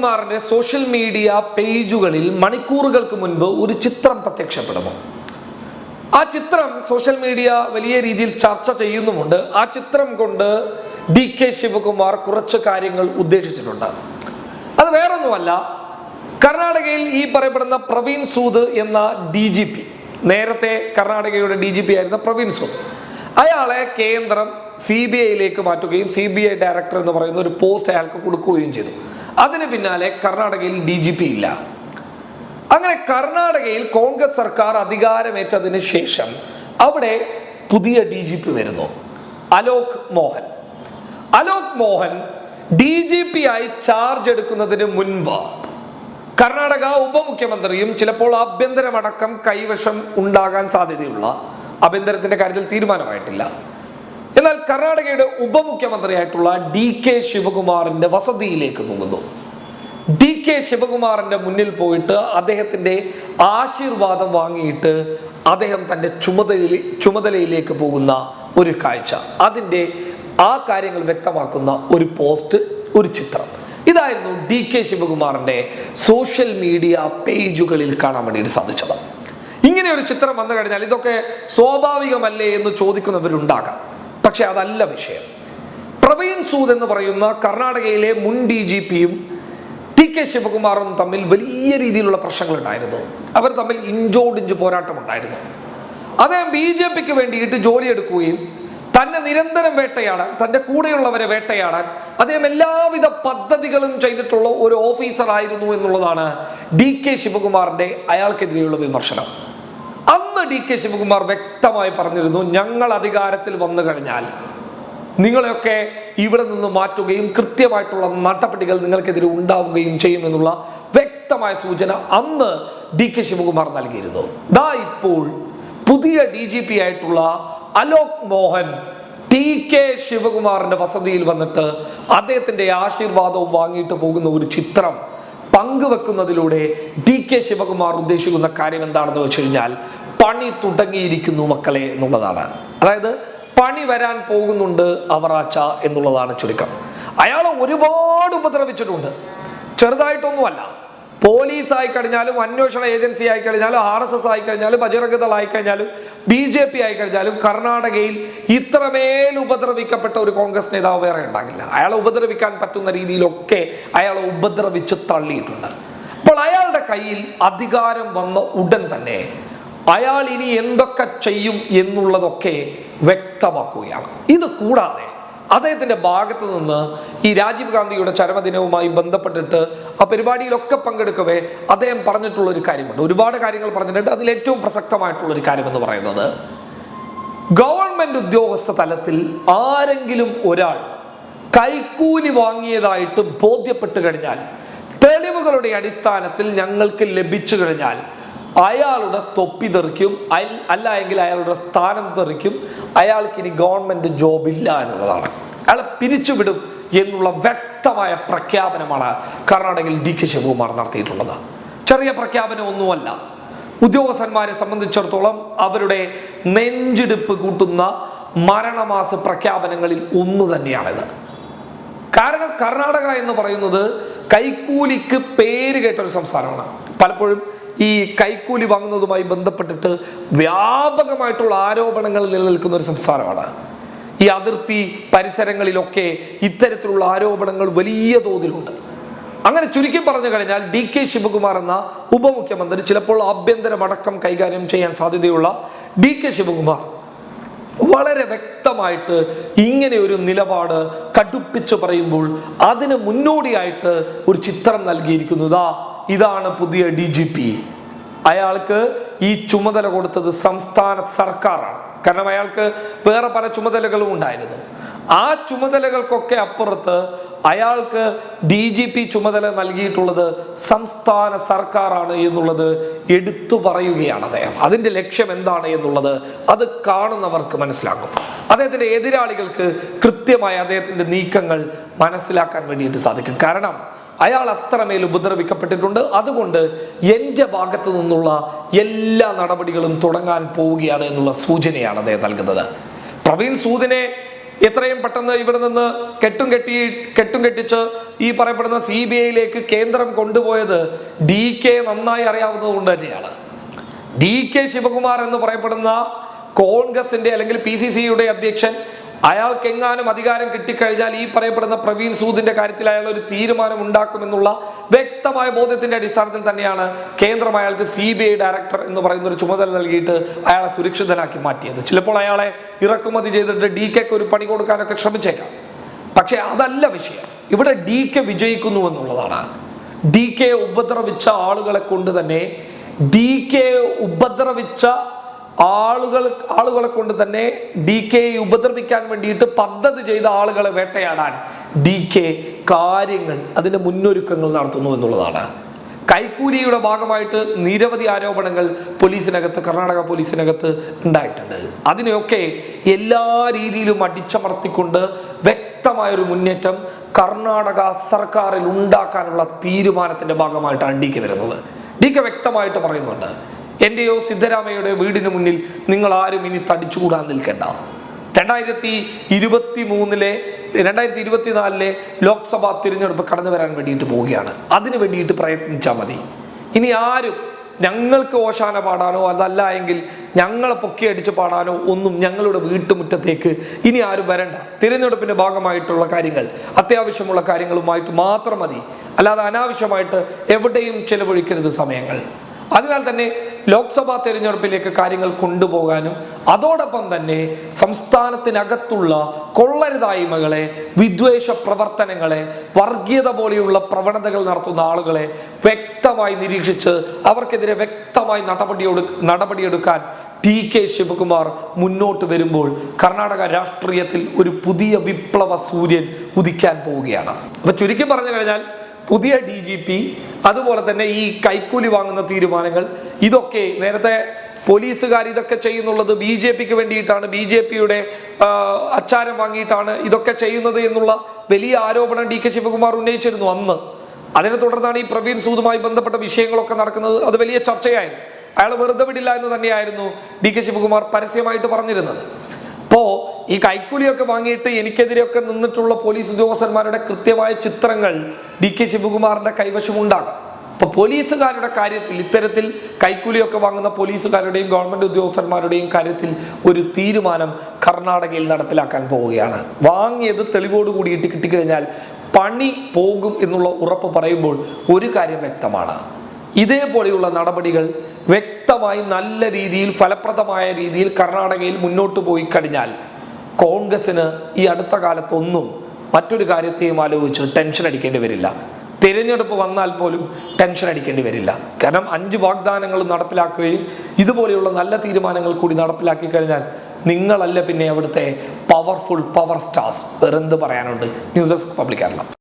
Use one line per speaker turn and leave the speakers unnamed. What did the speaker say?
ശിവകുമാറിന്റെ social media പേജുകളിൽ മണിക്കൂറുകൾക്ക് മുൻപ് ഒരു ചിത്രം പ്രത്യക്ഷപ്പെടുന്നു. ആ ചിത്രം സോഷ്യൽ മീഡിയ വലിയ രീതിയിൽ ചർച്ച ചെയ്യുന്നുമുണ്ട്. ആ ചിത്രം കൊണ്ട് ഡി കെ ശിവകുമാർ കുറച്ച് കാര്യങ്ങൾ ഉദ്ദേശിച്ചിട്ടുണ്ട്. അത് വേറൊന്നുമല്ല കർണാടകയിൽ ഈ പറയപ്പെടുന്ന പ്രവീൺ സൂദ് എന്ന ഡി ജി പി നേരത്തെ കർണാടകയുടെ ഡി ജി പി ആയിരുന്ന പ്രവീൺ സൂദ് അയാളെ കേന്ദ്രം സി ബി ഐയിലേക്ക് മാറ്റുകയും സി ബി ഐ ഡയറക്ടർ എന്ന് പറയുന്ന ഒരു പോസ്റ്റ് അയാൾക്ക് കൊടുക്കുകയും ചെയ്തു. അതിന് പിന്നാലെ കർണാടകയിൽ ഡി ജി പി ഇല്ല. അങ്ങനെ കർണാടകയിൽ കോൺഗ്രസ് സർക്കാർ അധികാരമേറ്റതിന് ശേഷം അവിടെ പുതിയ ഡി ജി പി വരുന്നു. Alok Mohan. Alok Mohan D G P ആയി ചാർജ് എടുക്കുന്നതിന് മുൻപ് കർണാടക ഉപമുഖ്യമന്ത്രിയും ചിലപ്പോൾ ആഭ്യന്തരമടക്കം കൈവശം ഉണ്ടാകാൻ സാധ്യതയുള്ള ആഭ്യന്തരത്തിന്റെ കാര്യത്തിൽ തീരുമാനമായിട്ടില്ല. എന്നാൽ കർണാടകയുടെ ഉപമുഖ്യമന്ത്രിയായിട്ടുള്ള ഡി കെ ശിവകുമാറിന്റെ വസതിയിലേക്ക് നീങ്ങുന്നു ഡി കെ ശിവകുമാറിന്റെ മുന്നിൽ പോയിട്ട് അദ്ദേഹത്തിന്റെ ആശീർവാദം വാങ്ങിയിട്ട് അദ്ദേഹം തന്റെ ചുമതല ചുമതലയിലേക്ക് പോകുന്ന ഒരു കാഴ്ച. അതിന്റെ ആ കാര്യങ്ങൾ വ്യക്തമാക്കുന്ന ഒരു പോസ്റ്റ് ഒരു ചിത്രം. ഇതായിരുന്നു ഡി കെ ശിവകുമാറിന്റെ സോഷ്യൽ മീഡിയ പേജുകളിൽ കാണാൻ വേണ്ടിയിട്ട് സാധിച്ചത്. ഇങ്ങനെ ഒരു ചിത്രം വന്നു കഴിഞ്ഞാൽ ഇതൊക്കെ സ്വാഭാവികമല്ലേ എന്ന് ചോദിക്കുന്നവരുണ്ടാകാം. പക്ഷെ അതല്ല വിഷയം. പ്രവീൺ സൂദ് എന്ന് പറയുന്ന കർണാടകയിലെ മുൻ ഡി ജി പിയും ടി കെ ശിവകുമാറും തമ്മിൽ വലിയ രീതിയിലുള്ള പ്രശ്നങ്ങളുണ്ടായിരുന്നു. അവർ തമ്മിൽ ഇഞ്ചോടിഞ്ച് പോരാട്ടമുണ്ടായിരുന്നു. അദ്ദേഹം ബി ജെ പിക്ക് വേണ്ടിയിട്ട് ജോലിയെടുക്കുകയും തന്നെ നിരന്തരം വേട്ടയാടാൻ തന്റെ കൂടെയുള്ളവരെ വേട്ടയാടാൻ അദ്ദേഹം എല്ലാവിധ പദ്ധതികളും ചെയ്തിട്ടുള്ള ഒരു ഓഫീസർ ആയിരുന്നു എന്നുള്ളതാണ് ഡി കെ ശിവകുമാറിന്റെ അയാൾക്കെതിരെയുള്ള വിമർശനം. അന്ന് ഡി കെ ശിവകുമാർ വ്യക്തമായി പറഞ്ഞിരുന്നു ഞങ്ങൾ അധികാരത്തിൽ വന്നു കഴിഞ്ഞാൽ നിങ്ങളെയൊക്കെ ഇവിടെ നിന്ന് മാറ്റുകയും കൃത്യമായിട്ടുള്ള നടപടികൾ നിങ്ങൾക്കെതിരെ ഉണ്ടാവുകയും ചെയ്യുമെന്നുള്ള വ്യക്തമായ സൂചന അന്ന് ഡി കെ ശിവകുമാർ നൽകിയിരുന്നു. ദാ ഇപ്പോൾ പുതിയ ഡി ജി പി ആയിട്ടുള്ള അലോക് മോഹൻ ടി കെ ശിവകുമാറിന്റെ വസതിയിൽ വന്നിട്ട് അദ്ദേഹത്തിന്റെ ആശീർവാദവും വാങ്ങിയിട്ട് പോകുന്ന ഒരു ചിത്രം പങ്കുവെക്കുന്നതിലൂടെ ഡി കെ ശിവകുമാർ ഉദ്ദേശിക്കുന്ന കാര്യം എന്താണെന്ന് വെച്ച് കഴിഞ്ഞാൽ പണി തുടങ്ങിയിരിക്കുന്നു മക്കളെ എന്നുള്ളതാണ്. അതായത് പണി വരാൻ പോകുന്നുണ്ട് അവറാച്ച എന്നുള്ളതാണ് ചുരുക്കം. അയാൾ ഒരുപാട് ഉപദ്രവിച്ചിട്ടുണ്ട്. ചെറുതായിട്ടൊന്നുമല്ല. പോലീസ് ആയി കഴിഞ്ഞാലും അന്വേഷണ ഏജൻസി ആയി കഴിഞ്ഞാലും ആർ എസ് എസ് ആയി കഴിഞ്ഞാലും ബജറംഗ് ദൾ ആയി കഴിഞ്ഞാലും ബി ജെ പി ആയി കഴിഞ്ഞാലും കർണാടകയിൽ ഇത്രമേൽ ഉപദ്രവിക്കപ്പെട്ട ഒരു കോൺഗ്രസ് നേതാവ് വേറെ ഉണ്ടാകില്ല. അയാളെ ഉപദ്രവിക്കാൻ പറ്റുന്ന രീതിയിലൊക്കെ അയാളെ ഉപദ്രവിച്ച് തള്ളിയിട്ടുണ്ട്. അപ്പോൾ അയാളുടെ കയ്യിൽ അധികാരം വന്ന ഉടൻ തന്നെ അയാൾ ഇനി എന്തൊക്കെ ചെയ്യും എന്നുള്ളതൊക്കെ വ്യക്തമാക്കുകയാണ്. ഇത് കൂടാതെ അദ്ദേഹത്തിന്റെ ഭാഗത്തു നിന്ന് ഈ രാജീവ് ഗാന്ധിയുടെ ചരമദിനവുമായി ബന്ധപ്പെട്ടിട്ട് ആ പരിപാടിയിലൊക്കെ പങ്കെടുക്കവേ അദ്ദേഹം പറഞ്ഞിട്ടുള്ള ഒരു കാര്യമുണ്ട്. ഒരുപാട് കാര്യങ്ങൾ പറഞ്ഞിട്ടുണ്ട്. അതിൽ ഏറ്റവും പ്രസക്തമായിട്ടുള്ള ഒരു കാര്യം എന്ന് പറയുന്നത് ഗവൺമെന്റ് ഉദ്യോഗസ്ഥ തലത്തിൽ ആരെങ്കിലും ഒരാൾ കൈക്കൂലി വാങ്ങിയതായിട്ട് ബോധ്യപ്പെട്ട് കഴിഞ്ഞാൽ തെളിവുകളുടെ അടിസ്ഥാനത്തിൽ ഞങ്ങൾക്ക് ലഭിച്ചു കഴിഞ്ഞാൽ അയാളുടെ തൊപ്പി തെറിക്കും അല്ല എങ്കിൽ അയാളുടെ സ്ഥാനം തെറിക്കും അയാൾക്ക് ഇനി ഗവൺമെന്റ് ജോബ് ഇല്ല എന്നുള്ളതാണ്. അയാളെ പിരിച്ചുവിടും എന്നുള്ള വ്യക്തമായ പ്രഖ്യാപനമാണ് കർണാടകയിൽ ഡി കെ ശിവകുമാർ നടത്തിയിട്ടുള്ളത്. ചെറിയ പ്രഖ്യാപനം ഒന്നുമല്ല. ഉദ്യോഗസ്ഥന്മാരെ സംബന്ധിച്ചിടത്തോളം അവരുടെ നെഞ്ചിടിപ്പ് കൂട്ടുന്ന മരണമാസ പ്രഖ്യാപനങ്ങളിൽ ഒന്ന് തന്നെയാണിത്. കാരണം കർണാടക എന്ന് പറയുന്നത് കൈക്കൂലിക്ക് പേര് കേട്ട ഒരു സംസ്ഥാനമാണ്. പലപ്പോഴും ഈ കൈക്കൂലി വാങ്ങുന്നതുമായി ബന്ധപ്പെട്ടിട്ട് വ്യാപകമായിട്ടുള്ള ആരോപണങ്ങൾ നിലനിൽക്കുന്ന ഒരു സംസ്ഥാനമാണ് ഈ അതിർത്തി പരിസരങ്ങളിലൊക്കെ ഇത്തരത്തിലുള്ള ആരോപണങ്ങൾ വലിയ തോതിലുണ്ട്. അങ്ങനെ ചുരുക്കി പറഞ്ഞു കഴിഞ്ഞാൽ ഡി കെ ശിവകുമാർ എന്ന ഉപമുഖ്യമന്ത്രി ചിലപ്പോൾ ആഭ്യന്തരമടക്കം കൈകാര്യം ചെയ്യാൻ സാധ്യതയുള്ള ഡി കെ ശിവകുമാർ വളരെ വ്യക്തമായിട്ട് ഇങ്ങനെ ഒരു നിലപാട് കടുപ്പിച്ചു പറയുമ്പോൾ അതിന് മുന്നോടിയായിട്ട് ഒരു ചിത്രം നൽകിയിരിക്കുന്നതാ ഇതാണ് പുതിയ ഡി ജി പി അയാൾക്ക് ഈ ചുമതല കൊടുത്തത് സംസ്ഥാന സർക്കാരാണ്. കാരണം അയാൾക്ക് വേറെ പല ചുമതലകളും ഉണ്ടായിരുന്നു. ആ ചുമതലകൾക്കൊക്കെ അപ്പുറത്ത് അയാൾക്ക് ഡി ജി പി ചുമതല നൽകിയിട്ടുള്ളത് സംസ്ഥാന സർക്കാരാണ് എന്നുള്ളത് എടുത്തു പറയുകയാണ് അദ്ദേഹം. അതിന്റെ ലക്ഷ്യം എന്താണ് എന്നുള്ളത് അത് കാണുന്നവർക്ക് മനസ്സിലാകും. അദ്ദേഹത്തിന്റെ എതിരാളികൾക്ക് കൃത്യമായി അദ്ദേഹത്തിന്റെ നീക്കങ്ങൾ മനസ്സിലാക്കാൻ വേണ്ടിയിട്ട് സാധിക്കും. കാരണം അയാൾ അത്രമേൽ ഉപദ്രവിക്കപ്പെട്ടിട്ടുണ്ട്. അതുകൊണ്ട് എന്റെ ഭാഗത്ത് നിന്നുള്ള എല്ലാ നടപടികളും തുടങ്ങാൻ പോവുകയാണ് എന്നുള്ള സൂചനയാണ് അദ്ദേഹം നൽകുന്നത്. പ്രവീൺ സൂദിനെ എത്രയും പെട്ടെന്ന് ഇവിടെ നിന്ന് കെട്ടും കെട്ടി കെട്ടും കെട്ടിച്ച് ഈ പറയപ്പെടുന്ന സി ബി ഐയിലേക്ക് കേന്ദ്രം കൊണ്ടുപോയത് ഡി കെ നന്നായി അറിയാവുന്നത് കൊണ്ട് തന്നെയാണ്. ഡി കെ ശിവകുമാർ എന്ന് പറയപ്പെടുന്ന കോൺഗ്രസിന്റെ അല്ലെങ്കിൽ പി സി സിയുടെ അധ്യക്ഷൻ അയാൾക്ക് എങ്ങാനും അധികാരം കിട്ടിക്കഴിഞ്ഞാൽ ഈ പറയപ്പെടുന്ന പ്രവീൺ സൂദിന്റെ കാര്യത്തിൽ അയാൾ ഒരു തീരുമാനം ഉണ്ടാക്കുമെന്നുള്ള വ്യക്തമായ ബോധ്യത്തിന്റെ അടിസ്ഥാനത്തിൽ തന്നെയാണ് കേന്ദ്രം അയാൾക്ക് സി ബി ഐ ഡയറക്ടർ എന്ന് പറയുന്ന ഒരു ചുമതല നൽകിയിട്ട് അയാളെ സുരക്ഷിതനാക്കി മാറ്റിയത്. ചിലപ്പോൾ അയാളെ ഇറക്കുമതി ചെയ്തിട്ട് ഡി കെക്ക് ഒരു പണി കൊടുക്കാനൊക്കെ ശ്രമിച്ചേക്കാം. പക്ഷെ അതല്ല വിഷയം. ഇവിടെ ഡി കെ വിജയിക്കുന്നു എന്നുള്ളതാണ്. ഡി കെ ഉപദ്രവിച്ച ആളുകളെ കൊണ്ട് തന്നെ ഡി കെ ഉപദ്രവിച്ച ആളുകൾ ആളുകളെ കൊണ്ട് തന്നെ ഡി കെ ഉപദ്രവിക്കാൻ വേണ്ടിയിട്ട് പദ്ധതി ചെയ്ത ആളുകളെ വേട്ടയാടാൻ ഡി കെ കാര്യങ്ങൾ അതിന്റെ മുന്നൊരുക്കങ്ങൾ നടത്തുന്നു എന്നുള്ളതാണ്. കൈക്കൂലിയുടെ ഭാഗമായിട്ട് നിരവധി ആരോപണങ്ങൾ പോലീസിനകത്ത് കർണാടക പോലീസിനകത്ത് ഉണ്ടായിട്ടുണ്ട്. അതിനെയൊക്കെ എല്ലാ രീതിയിലും അടിച്ചമർത്തിക്കൊണ്ട് വ്യക്തമായൊരു മുന്നേറ്റം കർണാടക സർക്കാരിൽ ഉണ്ടാക്കാനുള്ള തീരുമാനത്തിന്റെ ഭാഗമായിട്ടാണ് ഡി കെ വരുന്നത്. ഡി കെ വ്യക്തമായിട്ട് പറയുന്നുണ്ട്. എന്റെയോ സിദ്ധരാമയുടെ വീടിന് മുന്നിൽ നിങ്ങൾ ആരും ഇനി തടിച്ചുകൂടാൻ നിൽക്കേണ്ട. രണ്ടായിരത്തി ഇരുപത്തി മൂന്നിലെ രണ്ടായിരത്തി ഇരുപത്തിനാലിലെ ലോക്സഭാ തിരഞ്ഞെടുപ്പ് കടന്നു വരാൻ വേണ്ടിയിട്ട് പോവുകയാണ്. അതിനു വേണ്ടിയിട്ട് പ്രയത്നിച്ചാൽ മതി. ഇനി ആരും ഞങ്ങൾക്ക് ഓശാന പാടാനോ അതല്ല എങ്കിൽ ഞങ്ങളെ പൊക്കി അടിച്ച് പാടാനോ ഒന്നും ഞങ്ങളുടെ വീട്ടുമുറ്റത്തേക്ക് ഇനി ആരും വരണ്ട. തിരഞ്ഞെടുപ്പിന്റെ ഭാഗമായിട്ടുള്ള കാര്യങ്ങൾ അത്യാവശ്യമുള്ള കാര്യങ്ങളുമായിട്ട് മാത്രം മതി. അല്ലാതെ അനാവശ്യമായിട്ട് എവിടെയും ചെലവഴിക്കരുത് സമയങ്ങൾ. അതിനാൽ തന്നെ ലോക്സഭാ തെരഞ്ഞെടുപ്പിലേക്ക് കാര്യങ്ങൾ കൊണ്ടുപോകാനും അതോടൊപ്പം തന്നെ സംസ്ഥാനത്തിനകത്തുള്ള കൊള്ളരുതായ്മകളെ വിദ്വേഷ പ്രവർത്തനങ്ങളെ വർഗീയത പോലെയുള്ള പ്രവണതകൾ നടത്തുന്ന ആളുകളെ വ്യക്തമായി നിരീക്ഷിച്ച് അവർക്കെതിരെ വ്യക്തമായി നടപടിയെടു നടപടിയെടുക്കാൻ ടി കെ ശിവകുമാർ മുന്നോട്ട് വരുമ്പോൾ കർണാടക രാഷ്ട്രീയത്തിൽ ഒരു പുതിയ വിപ്ലവ സൂര്യൻ ഉദിക്കാൻ പോവുകയാണ്. അപ്പൊ ചുരുക്കി പറഞ്ഞു കഴിഞ്ഞാൽ പുതിയ ഡി ജി പി അതുപോലെ തന്നെ ഈ കൈക്കൂലി വാങ്ങുന്ന തീരുമാനങ്ങൾ ഇതൊക്കെ നേരത്തെ പോലീസുകാർ ഇതൊക്കെ ചെയ്യുന്നുള്ളത് ബി ജെ പിക്ക് വേണ്ടിയിട്ടാണ്. ബി ജെ പിയുടെ അച്ചാരം വാങ്ങിയിട്ടാണ് ഇതൊക്കെ ചെയ്യുന്നത് എന്നുള്ള വലിയ ആരോപണം ഡി കെ ശിവകുമാർ ഉന്നയിച്ചിരുന്നു അന്ന്. അതിനെ തുടർന്നാണ് ഈ പ്രവീൺ സൂദുമായി ബന്ധപ്പെട്ട വിഷയങ്ങളൊക്കെ നടക്കുന്നത്. അത് വലിയ ചർച്ചയായിരുന്നു. അയാൾ വെറുതെ വിടില്ല എന്ന് തന്നെയായിരുന്നു ഡി കെ ശിവകുമാർ പരസ്യമായിട്ട് പറഞ്ഞിരുന്നത്. അപ്പോ ഈ കൈക്കൂലിയൊക്കെ വാങ്ങിയിട്ട് എനിക്കെതിരെയൊക്കെ നിന്നിട്ടുള്ള പോലീസ് ഉദ്യോഗസ്ഥന്മാരുടെ കൃത്യമായ ചിത്രങ്ങൾ ഡി കെ ശിവകുമാറിന്റെ കൈവശമുണ്ടാകും. അപ്പൊ പോലീസുകാരുടെ കാര്യത്തിൽ ഇത്തരത്തിൽ കൈക്കൂലിയൊക്കെ വാങ്ങുന്ന പോലീസുകാരുടെയും ഗവൺമെന്റ് ഉദ്യോഗസ്ഥന്മാരുടെയും കാര്യത്തിൽ ഒരു തീരുമാനം കർണാടകയിൽ നടപ്പിലാക്കാൻ പോവുകയാണ്. വാങ്ങിയത് തെളിവോട് കൂടിയിട്ട് കിട്ടിക്കഴിഞ്ഞാൽ പണി പോകും എന്നുള്ള ഉറപ്പ് പറയുമ്പോൾ ഒരു കാര്യം വ്യക്തമാണ്. ഇതേപോലെയുള്ള നടപടികൾ വ്യക്തമായി നല്ല രീതിയിൽ ഫലപ്രദമായ രീതിയിൽ കർണാടകയിൽ മുന്നോട്ട് പോയി കഴിഞ്ഞാൽ കോൺഗ്രസിന് ഈ അടുത്ത കാലത്തൊന്നും മറ്റൊരു കാര്യത്തെയും ആലോചിച്ച് ടെൻഷൻ അടിക്കേണ്ടി വരില്ല. തിരഞ്ഞെടുപ്പ് വന്നാൽ പോലും ടെൻഷൻ അടിക്കേണ്ടി വരില്ല. കാരണം അഞ്ച് വാഗ്ദാനങ്ങൾ നടപ്പിലാക്കുകയും ഇതുപോലെയുള്ള നല്ല തീരുമാനങ്ങൾ കൂടി നടപ്പിലാക്കി കഴിഞ്ഞാൽ നിങ്ങളല്ല പിന്നെ അവിടുത്തെ പവർഫുൾ പവർ സ്റ്റാർസ് വേറെന്ത് പറയാനുണ്ട്? News desk public Keralam.